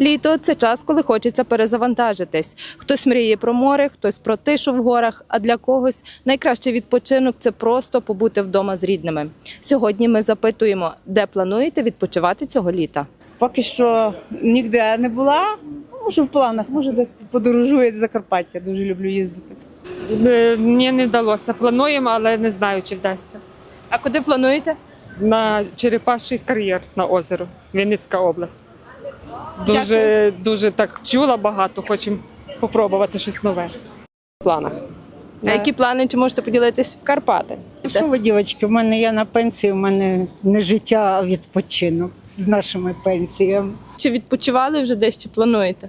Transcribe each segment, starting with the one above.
Літо це час, коли хочеться перезавантажитись. Хтось мріє про море, хтось про тишу в горах. А для когось найкращий відпочинок це просто побути вдома з рідними. Сьогодні ми запитуємо, де плануєте відпочивати цього літа. Поки що ніде не була. Може в планах, може десь подорожує Закарпаття. Дуже люблю їздити. Е, Мені не вдалося. Плануємо, але не знаю, чи вдасться. А куди плануєте? На Черепаший кар'єр на озеро, Вінницька область. Дуже, дуже так чула багато, хочемо попробувати щось нове. В планах. А які плани? Чи можете поділитись? Карпати. Що ви, дівчатки, в мене я на пенсії, у мене не життя, а відпочинок з нашими пенсіями. Чи відпочивали вже десь, чи плануєте?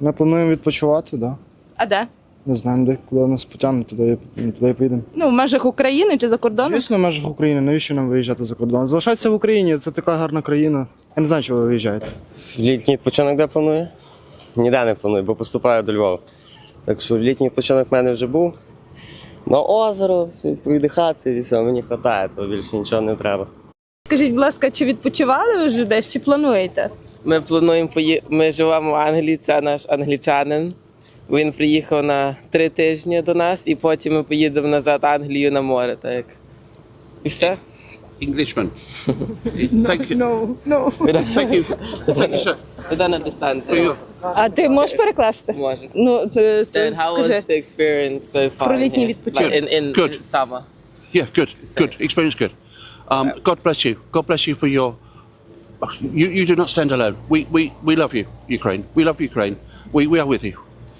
Ми плануємо відпочивати, да. А де? Не знаємо, де куди нас потягне, туди, туди і поїдемо. Ну, в межах України чи за кордоном? Звісно, в межах України, навіщо нам виїжджати за кордон? Залишайтеся в Україні, це така гарна країна. Я не знаю, чого ви виїжджаєте. Літній відпочинок де планую? Ніде не планую, бо поступаю до Львова. Так що літній відпочинок в мене вже був. На озеро, собі повіддихати і все, мені вистачає, то більше нічого не треба. Скажіть, будь ласка, чи відпочивали ви вже десь, чи плануєте? Ми плануємо пої... Ми живемо в Англії, це наш англічанин. Він приїхав на три тижні до нас, і потім ми поїдемо назад в Англію на море. Так. І все. Englishman. Thank you. No, no. We don't, Thank you. Thank you, sir. we don't understand. For your- А ти можеш перекласти? Може. Ну, е, с- Then how was скажи. the experience so far? Про літній here? відпочинок. Like in, in, Good. in summer. Yeah, good, good. Experience good. Um, God bless you. God bless you for your. You, you do not stand alone. We, we, we love you, Ukraine. We love Ukraine. We, we are with you.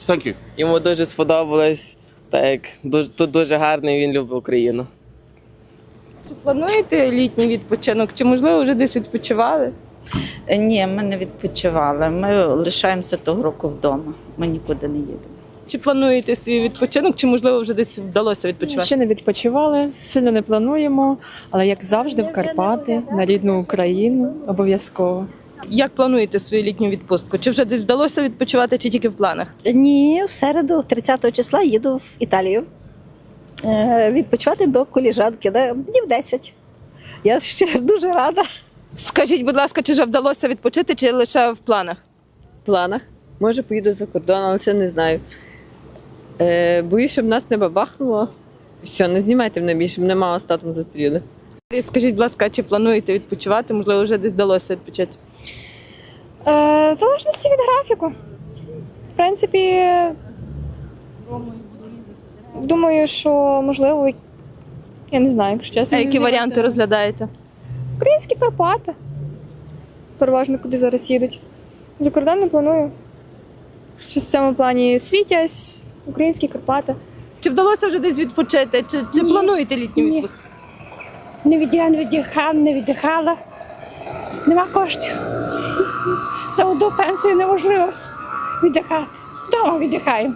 Thank you. Йому дуже сподобалось. Так, дуже, тут дуже гарно і він любить Україну. Чи плануєте літній відпочинок? Чи можливо вже десь відпочивали? Ні, ми не відпочивали. Ми лишаємося того року вдома. Ми нікуди не їдемо. Чи плануєте свій відпочинок, чи можливо вже десь вдалося відпочивати? Ще не відпочивали, сильно не плануємо, але як завжди, в Карпати, на рідну Україну обов'язково. Як плануєте свою літню відпустку? Чи вже десь вдалося відпочивати, чи тільки в планах? Ні, в середу, 30 числа, їду в Італію. Е, відпочивати до коліжанки, да, днів 10. Я ще дуже рада. Скажіть, будь ласка, чи вже вдалося відпочити, чи лише в планах? В планах. Може, поїду за кордон, але ще не знаю. Е, боюсь, щоб нас не бабахнуло. Все, не знімайте мене більше, мене мама з татом зустріли. Скажіть, будь ласка, чи плануєте відпочивати? Можливо, вже десь вдалося відпочити? Е, в залежності від графіку. В принципі, думаю, що можливо, я не знаю, якщо чесно. А які знаю. варіанти розглядаєте? Українські Карпати. Переважно куди зараз їдуть. За кордон не планую. Щось в цьому плані світязь, українські Карпати. Чи вдалося вже десь відпочити? Чи, чи Ні. плануєте літню Ні. відпустку? Не віддіхала, не віддихала, не віддихала. Нема коштів. За одну пенсію неможливо віддихати. Дома віддихаємо.